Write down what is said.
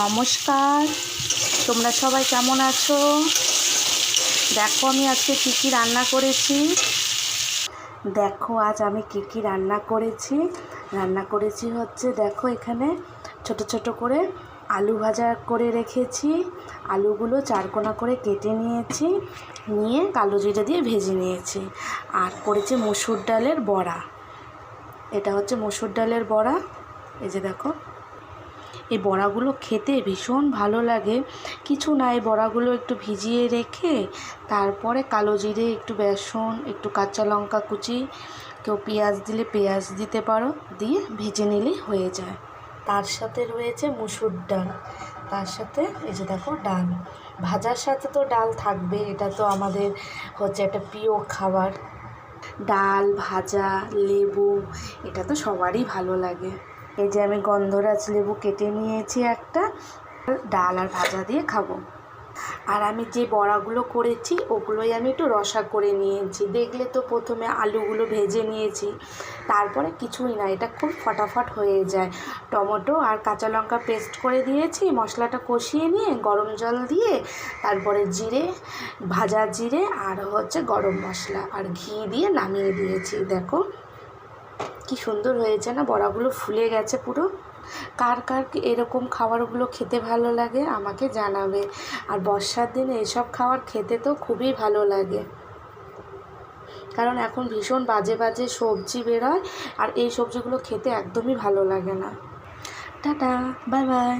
নমস্কার। তোমরা সবাই কেমন আছো? দেখো, আমি আজকে কী কী রান্না করেছি। দেখো, আজ আমি কী কী রান্না করেছি। রান্না করেছি হচ্ছে, দেখো, এখানে ছোট ছোট করে আলু ভাজা করে রেখেছি। আলুগুলো চারকোনা করে কেটে নিয়েছি, নিয়ে কালো জিরে দিয়ে ভেজে নিয়েছি। আর করেছি মুসুর ডালের বড়া। এটা হচ্ছে মুসুর ডালের বড়া। এই যে দেখো এই বড়াগুলো খেতে ভীষণ ভালো লাগে। কিছু না, এই বড়াগুলো একটু ভিজিয়ে রেখে তারপরে কালো জিরে, একটু বেসন, একটু কাঁচা লঙ্কা কুচি, কেউ পেঁয়াজ দিলে পেঁয়াজ দিতে পারো, দিয়ে ভেজে নিলেই হয়ে যায়। তার সাথে রয়েছে মুসুর ডাল। তার সাথে এই যে দেখো ডাল। ভাজার সাথে তো ডাল থাকবে, এটা তো আমাদের হচ্ছে একটা প্রিয় খাবার। ডাল, ভাজা, লেবু, এটা তো সবারই ভালো লাগে। এই যে আমি গন্ধরাজ লেবু কেটে নিয়েছি একটা, ডাল আর ভাজা দিয়ে খাব। আর আমি যে বড়াগুলো করেছি, ওগুলোই আমি একটু রসা করে নিয়েছি। দেখলে তো প্রথমে আলুগুলো ভেজে নিয়েছি, তারপরে কিছুই না, এটা খুব ফটাফট হয়ে যায়। টমেটো আর কাঁচা লঙ্কা পেস্ট করে দিয়েছি, মশলাটা কষিয়ে নিয়ে গরম জল দিয়ে, তারপরে জিরে, ভাজা জিরে আর হচ্ছে গরম মশলা আর ঘি দিয়ে নামিয়ে দিয়েছি, দেখো। কি সুন্দর হয়েছে না? বড়াগুলো ফুলে গেছে পুরো। কার কার এরকম খাবারগুলো খেতে ভালো লাগে আমাকে জানাবে। আর বর্ষার দিনে এসব খাবার খেতে তো খুবই ভালো লাগে। কারণ এখন ভীষণ বাজে বাজে সবজি বেরোয় আর এই সবজিগুলো খেতে একদমই ভালো লাগে না। Tata, bye bye.